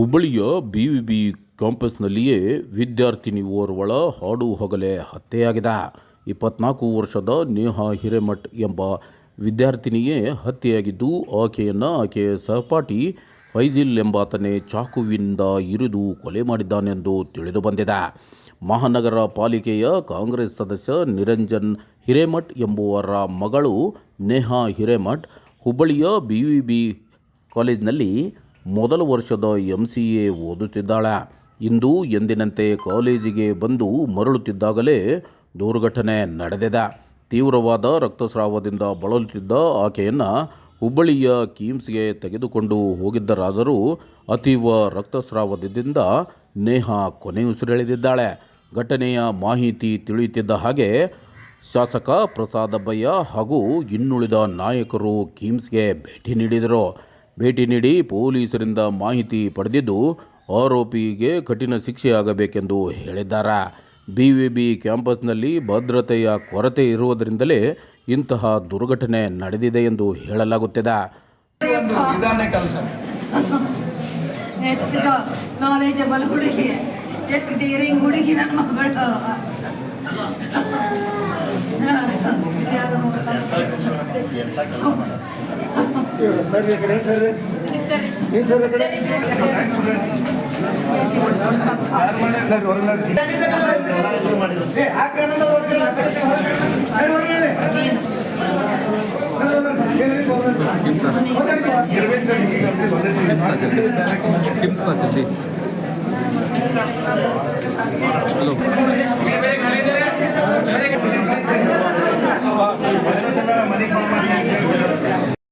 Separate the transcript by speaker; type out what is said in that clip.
Speaker 1: ಹುಬ್ಬಳ್ಳಿಯ B V B ಕ್ಯಾಂಪಸ್ನಲ್ಲಿಯೇ ವಿದ್ಯಾರ್ಥಿನಿ ಓರ್ವಳ ಹಾಡು ಹಗಲೇ ಹತ್ಯೆಯಾಗಿದೆ. ಇಪ್ಪತ್ನಾಲ್ಕು ವರ್ಷದ ನೇಹಾ ಹಿರೇಮಠ್ ಎಂಬ ವಿದ್ಯಾರ್ಥಿನಿಯೇ ಹತ್ಯೆಯಾಗಿದ್ದು, ಆಕೆಯನ್ನು ಆಕೆಯ ಸಹಪಾಠಿ ಫೈಜಿಲ್ ಎಂಬಾತನೇ ಚಾಕುವಿನಿಂದ ಇರಿದು ಕೊಲೆ ಮಾಡಿದ್ದಾನೆಂದು ತಿಳಿದು ಬಂದಿದೆ. ಮಹಾನಗರ ಪಾಲಿಕೆಯ ಕಾಂಗ್ರೆಸ್ ಸದಸ್ಯ ನಿರಂಜನ್ ಹಿರೇಮಠ್ ಎಂಬುವರ ಮಗಳು ನೇಹಾ ಹಿರೇಮಠ್ ಹುಬ್ಬಳ್ಳಿಯ ಬಿ ವಿ ಬಿ ಕಾಲೇಜಿನಲ್ಲಿ ಮೊದಲ ವರ್ಷದ ಎಂ ಸಿ ಎ ಓದುತ್ತಿದ್ದಾಳೆ. ಇಂದು ಎಂದಿನಂತೆ ಕಾಲೇಜಿಗೆ ಬಂದು ಮರಳುತ್ತಿದ್ದಾಗಲೇ ದುರ್ಘಟನೆ ನಡೆದಿದೆ. ತೀವ್ರವಾದ ರಕ್ತಸ್ರಾವದಿಂದ ಬಳಲುತ್ತಿದ್ದ ಆಕೆಯನ್ನು ಹುಬ್ಬಳ್ಳಿಯ ಕಿಮ್ಸ್ಗೆ ತೆಗೆದುಕೊಂಡು ಹೋಗಿದ್ದರಾದರೂ ಅತೀವ ರಕ್ತಸ್ರಾವದಿಂದ ನೇಹಾ ಕೊನೆಯುಸಿರೆಳೆದಿದ್ದಾಳೆ. ಘಟನೆಯ ಮಾಹಿತಿ ತಿಳಿಯುತ್ತಿದ್ದ ಹಾಗೆ ಶಾಸಕ ಪ್ರಸಾದಬ್ಬಯ್ಯ ಹಾಗೂ ಇನ್ನುಳಿದ ನಾಯಕರು ಕಿಮ್ಸ್ಗೆ ಭೇಟಿ ನೀಡಿದರು. ಭೇಟಿ ನೀಡಿ ಪೊಲೀಸರಿಂದ ಮಾಹಿತಿ ಪಡೆದಿದ್ದು ಆರೋಪಿಗೆ ಕಠಿಣ ಶಿಕ್ಷೆಯಾಗಬೇಕೆಂದು ಹೇಳಿದ್ದಾರೆ. ಬಿ ವಿ ಬಿ ಕ್ಯಾಂಪಸ್ನಲ್ಲಿ ಭದ್ರತೆಯ ಕೊರತೆ ಇರುವುದರಿಂದಲೇ ಇಂತಹ ದುರ್ಘಟನೆ ನಡೆದಿದೆ ಎಂದು ಹೇಳಲಾಗುತ್ತಿದೆ.
Speaker 2: ಎಷ್ಟು ನಾಲೆಜಬಲ್ ಹುಡುಗಿ ಎಷ್ಟು ಡೇರಿಂಗ್ ಹುಡುಗಿ ನನ್ನ ಮಗಳು.
Speaker 3: ಹೊರಗ್